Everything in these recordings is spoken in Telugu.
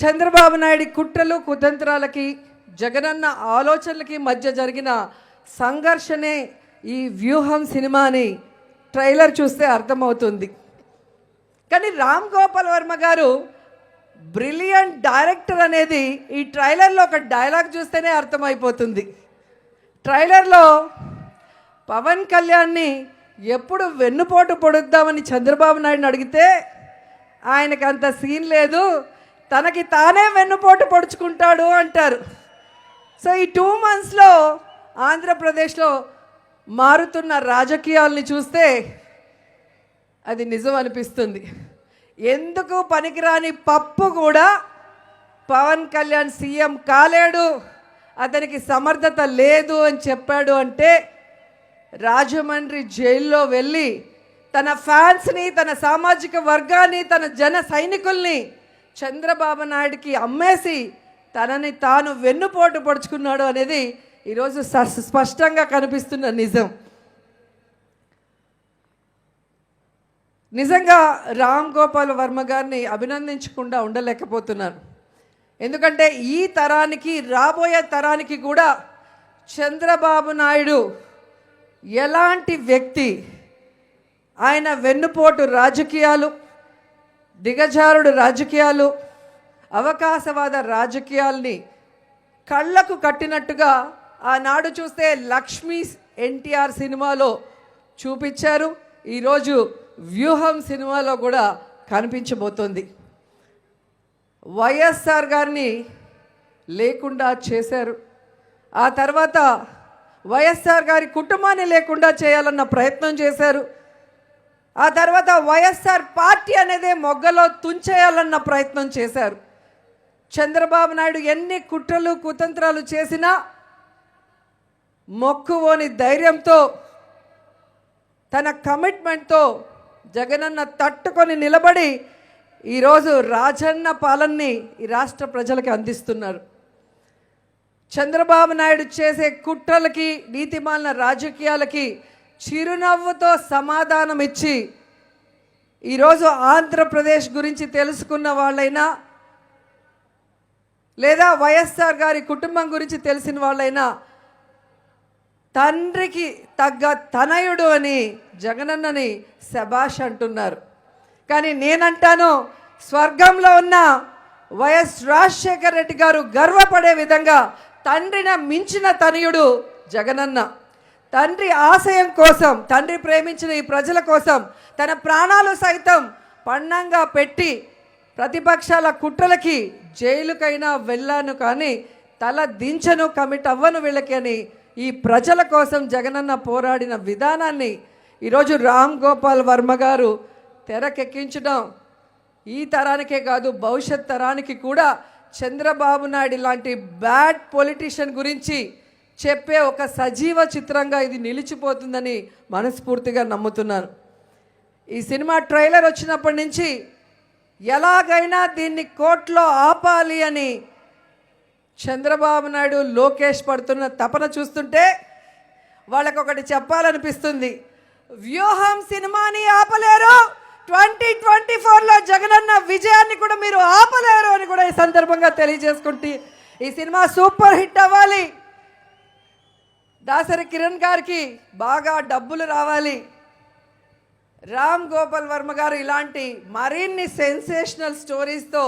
చంద్రబాబు నాయుడు కుట్రలు కుతంత్రాలకి జగనన్న ఆలోచనలకి మధ్య జరిగిన సంఘర్షణే ఈ వ్యూహం సినిమాని ట్రైలర్ చూస్తే అర్థమవుతుంది. కానీ రామ్ గోపాల్ వర్మ గారు బ్రిలియంట్ డైరెక్టర్ అనేది ఈ ట్రైలర్లో ఒక డైలాగ్ చూస్తేనే అర్థమైపోతుంది. ట్రైలర్లో పవన్ కళ్యాణ్ని ఎప్పుడు వెన్నుపోటు పొడుద్దామని చంద్రబాబు నాయుడుని అడిగితే ఆయనకు అంత సీన్ లేదు తనకి తానే వెన్నుపోటు పొడుచుకుంటాడు అంటారు. సో ఈ టూ మంత్స్లో ఆంధ్రప్రదేశ్లో మారుతున్న రాజకీయాల్ని చూస్తే అది నిజం అనిపిస్తుంది. ఎందుకు పనికిరాని పప్పు కూడా పవన్ కళ్యాణ్ సీఎం కాలేడు అతనికి సమర్థత లేదు అని చెప్పాడు అంటే రాజమండ్రి జైల్లో వెళ్ళి తన ఫ్యాన్స్ని తన సామాజిక వర్గాన్ని తన జన సైనికుల్ని చంద్రబాబు నాయుడికి అమ్మేసి తనని తాను వెన్నుపోటు పొడుచుకున్నాడు అనేది ఈరోజు స్పష్టంగా కనిపిస్తున్న నిజం. నిజంగా రామ్ గోపాల్ వర్మ గారిని అభినందించకుండా ఉండలేకపోతున్నాను ఎందుకంటే ఈ తరానికి రాబోయే తరానికి కూడా చంద్రబాబు నాయుడు ఎలాంటి వ్యక్తి ఆయన వెన్నుపోటు రాజకీయాలు దిగజారుడు రాజకీయాలు అవకాశవాద రాజకీయాల్ని కళ్ళకు కట్టినట్టుగా ఆనాడు చూస్తే లక్ష్మీ ఎన్టీఆర్ సినిమాలో చూపించారు. ఈరోజు వ్యూహం సినిమాలో కూడా కనిపించబోతోంది. వైఎస్ఆర్ గారిని లేకుండా చేశారు. ఆ తర్వాత వైఎస్ఆర్ గారి కుటుంబాన్ని లేకుండా చేయాలన్న ప్రయత్నం చేశారు. ఆ తర్వాత వైఎస్ఆర్ పార్టీ అనేదే మొగ్గలో తుంచేయాలన్న ప్రయత్నం చేశారు. చంద్రబాబు నాయుడు ఎన్ని కుట్రలు కుతంత్రాలు చేసినా మొక్కువోని ధైర్యంతో తన కమిట్మెంట్తో జగనన్న తట్టుకొని నిలబడి ఈరోజు రాజన్న పాలన్ని ఈ రాష్ట్ర ప్రజలకి అందిస్తున్నారు. చంద్రబాబు నాయుడు చేసే కుట్రలకి నీతిమాలిన రాజకీయాలకి చిరునవ్వుతో సమాధానం ఇచ్చి ఈరోజు ఆంధ్రప్రదేశ్ గురించి తెలుసుకున్న వాళ్ళైనా లేదా వైఎస్ఆర్ గారి కుటుంబం గురించి తెలిసిన వాళ్ళైనా తండ్రికి తగ్గ తనయుడు అని జగనన్నని శబాష్ అంటున్నారు. కానీ నేనంటాను స్వర్గంలో ఉన్న వైఎస్ రాజశేఖర రెడ్డి గారు గర్వపడే విధంగా తండ్రిన మించిన తనయుడు జగనన్న. తండ్రి ఆశయం కోసం తండ్రి ప్రేమించిన ఈ ప్రజల కోసం తన ప్రాణాలు సైతం పన్నంగా పెట్టి ప్రతిపక్షాల కుట్రలకి జైలుకైనా వెళ్ళాను కానీ తల దించను కమిట్ అవ్వను వీళ్ళకి అని ఈ ప్రజల కోసం జగనన్న పోరాడిన విధానాన్ని ఈరోజు రామ్ గోపాల్ వర్మ గారు తెరకెక్కించడం ఈ తరానికే కాదు భవిష్యత్ తరానికి కూడా చంద్రబాబు నాయుడు లాంటి బ్యాడ్ పొలిటీషియన్ గురించి చెప్పే ఒక సజీవ చిత్రంగా ఇది నిలిచిపోతుందని మనస్ఫూర్తిగా నమ్ముతున్నాను. ఈ సినిమా ట్రైలర్ వచ్చినప్పటి నుంచి ఎలాగైనా దీన్ని కోర్టులో ఆపాలి అని చంద్రబాబు నాయుడు లోకేష్ పడుతున్న తపన చూస్తుంటే వాళ్ళకు ఒకటి చెప్పాలనిపిస్తుంది. వ్యూహం సినిమాని ఆపలేరు. ట్వంటీ ట్వంటీ ఫోర్లో జగనన్న విజయాన్ని కూడా మీరు ఆపలేరు అని కూడా ఈ సందర్భంగా తెలియజేసుకుంటే ఈ సినిమా సూపర్ హిట్ అవ్వాలి. దాసరి కిరణ్ గారికి బాగా డబ్బులు రావాలి. రామ్ గోపాల్ వర్మ గారు ఇలాంటి మరిన్ని సెన్సేషనల్ స్టోరీస్తో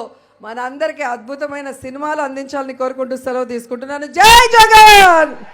మనందరికీ అద్భుతమైన సినిమాలు అందించాలని కోరుకుంటూ సెలవు తీసుకుంటున్నాను. జై జగన్!